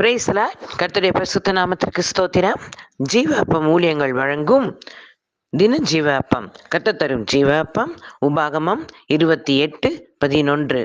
பிரேசலா கர்த்தருடைய பிரசுத்த நாமத்திற்கு ஸ்தோத்திரம். ஜீவாப்பம் ஊழியங்கள் வழங்கும் தின ஜீவ அப்பம் கத்த தரும் ஜீவாப்பம் உபாகமம் இருபத்தி எட்டு பதினொன்று.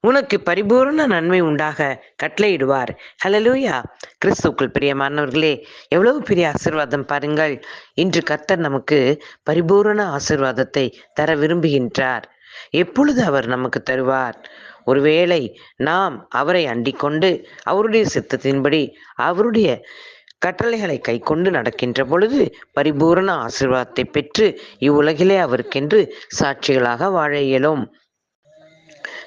உனக்கு பரிபூர்ண நன்மை உண்டாக கட்டளையிடுவார். ஹலலூயா கிறிஸ்துக்குள் பிரியமானவர்களே எவ்வளவு பெரிய ஆசிர்வாதம் பாருங்கள். இன்று கர்த்தர் நமக்கு பரிபூரண ஆசிர்வாதத்தை தர விரும்புகின்றார். எப்பொழுது அவர் நமக்கு தருவார்? ஒருவேளை நாம் அவரை அண்டிக்கொண்டு அவருடைய சித்தத்தின்படி அவருடைய கட்டளைகளை கை கொண்டு நடக்கின்ற பொழுது பரிபூரண ஆசீர்வாதத்தை பெற்று இவ்வுலகிலே அவருக்கென்று சாட்சிகளாக வாழ இயலும்.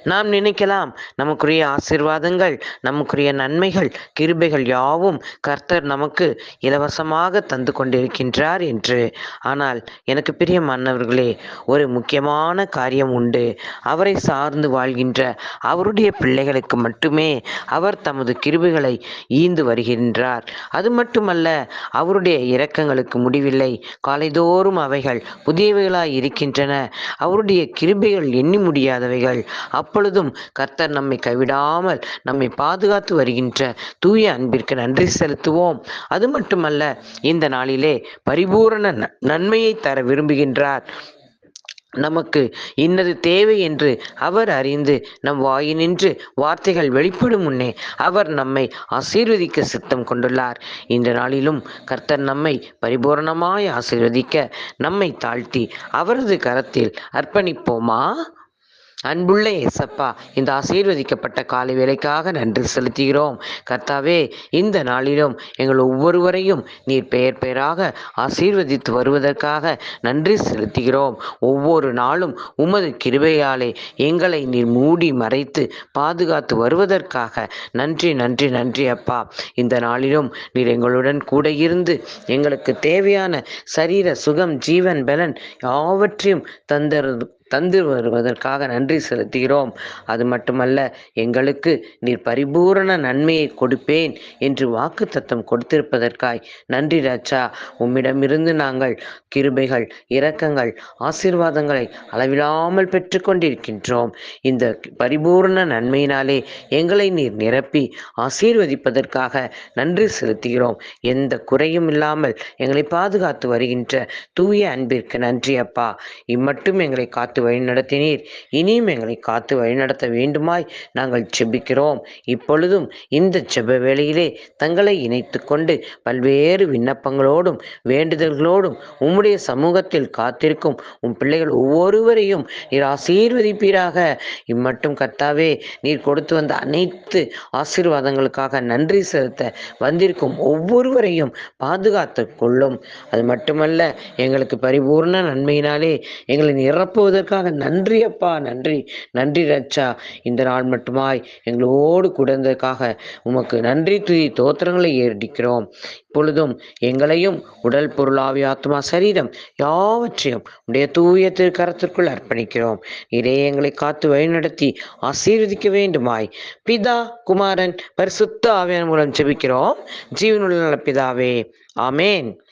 நாம் நினைக்கலாம். நமக்குரிய ஆசீர்வாதங்கள் நமக்குரிய நன்மைகள் கிருபைகள் யாவும் கர்த்தர் நமக்கு இலவசமாக தந்து கொண்டிருக்கின்றார் என்று. ஆனால் எனக்கு பிரியமானவர்களே ஒரு முக்கியமான காரியம் உண்டு. அவரை சார்ந்து வாழ்கின்ற அவருடைய பிள்ளைகளுக்கு மட்டுமே அவர் தமது கிருபைகளை ஈந்து வருகின்றார். அது மட்டுமல்ல அவருடைய இரக்கங்களுக்கு முடிவில்லை. காலைதோறும் அவைகள் புதியவைகளாய் இருக்கின்றன. அவருடைய கிருபைகள் எண்ணி முடியாதவைகள். அப் அப்பொழுதும் கர்த்தர் நம்மை கைவிடாமல் நம்மை பாதுகாத்து வருகின்ற தூய அன்பிற்கு நன்றி செலுத்துவோம். அது மட்டுமல்ல இந்த நாளிலே பரிபூரண நன்மையை தர விரும்புகின்றார். நமக்கு இன்னது தேவை என்று அவர் அறிந்து நம் வாயினின்று வார்த்தைகள் வெளிப்படும் முன்னே அவர் நம்மை ஆசீர்வதிக்க சித்தம் கொண்டுள்ளார். இந்த நாளிலும் கர்த்தர் நம்மை பரிபூரணமாய் ஆசீர்வதிக்க நம்மை தாழ்த்தி அவரது கரத்தில் அர்ப்பணிப்போமா? அன்புள்ள ஏசப்பா இந்த ஆசீர்வதிக்கப்பட்ட காலை வேலைக்காக நன்றி செலுத்துகிறோம். கர்த்தாவே இந்த நாளிலும் எங்கள் ஒவ்வொருவரையும் நீர் பெயர் பெயராக ஆசீர்வதித்து வருவதற்காக நன்றி செலுத்துகிறோம். ஒவ்வொரு நாளும் உமது கிருபையாலே எங்களை நீர் மூடி மறைத்து பாதுகாத்து வருவதற்காக நன்றி நன்றி நன்றி அப்பா. இந்த நாளிலும் நீர் எங்களுடன் கூட இருந்து எங்களுக்கு தேவையான சரீர சுகம் ஜீவன் பலன் யாவற்றையும் தந்தரு தந்து வருவதற்காக நன்றி செலுத்துகிறோம். அது மட்டுமல்ல எங்களுக்கு நீர் பரிபூரண நன்மையை கொடுப்பேன் என்று வாக்கு தத்தம் கொடுத்திருப்பதற்காய் நன்றி ராஜா. உம்மிடமிருந்து நாங்கள் கிருபைகள் இரக்கங்கள் ஆசீர்வாதங்களை அளவிலாமல் பெற்றுக்கொண்டிருக்கின்றோம் இந்த பரிபூர்ண நன்மையினாலே எங்களை நீர் நிரப்பி ஆசீர்வதிப்பதற்காக நன்றி செலுத்துகிறோம். எந்த குறையும் இல்லாமல் எங்களை பாதுகாத்து வருகின்ற தூய அன்பிற்கு நன்றி அப்பா. இம்மட்டும் எங்களை காத்து வழிநடத்தினீர். இனியும் எங்களை காத்து வழிநடத்த வேண்டுமாய் நாங்கள் செபிக்கிறோம். இப்பொழுதும் இந்த செப வேளையிலே தங்களை இணைத்து கொண்டு பல்வேறு விண்ணப்பங்களோடும் வேண்டுதல்களோடும் உம்முடைய சமூகத்தில் காத்திருக்கும் உம் பிள்ளைகள் ஒவ்வொருவரையும் நீர் ஆசீர்வதிப்பீராக. இம்மட்டும் கர்த்தாவே நீர் கொடுத்து வந்த அனைத்து ஆசீர்வாதங்களுக்காக நன்றி செலுத்த வந்திருக்கும் ஒவ்வொருவரையும் பாதுகாத்து கொள்ளும். அது மட்டுமல்ல எங்களுக்கு பரிபூர்ண நன்மையினாலே எங்களை நிரப்புவதற்காக நன்றி அப்பா நன்றி. நன்றி ரச்சா. இந்த நாள் மட்டுமாய் எங்களோடு கூடந்ததற்காக உமக்கு நன்றி துதி தோத்திரங்களை ஏறடிக்கிறோம் இப்பொழுதும் எங்களையும் உடல் பொருளாவி ஆத்மா சரீரம் யாவற்றையும் உடைய தூய திருக்கரத்திற்குள் அர்ப்பணிக்கிறோம். இதே எங்களை காத்து வழிநடத்தி ஆசீர்வதிக்க வேண்டுமாய். பிதா குமாரன் பரிசுத்த ஆவியான மூலம் ஜெபிக்கிறோம். ஜீவனுள்ள பிதாவே ஆமேன்.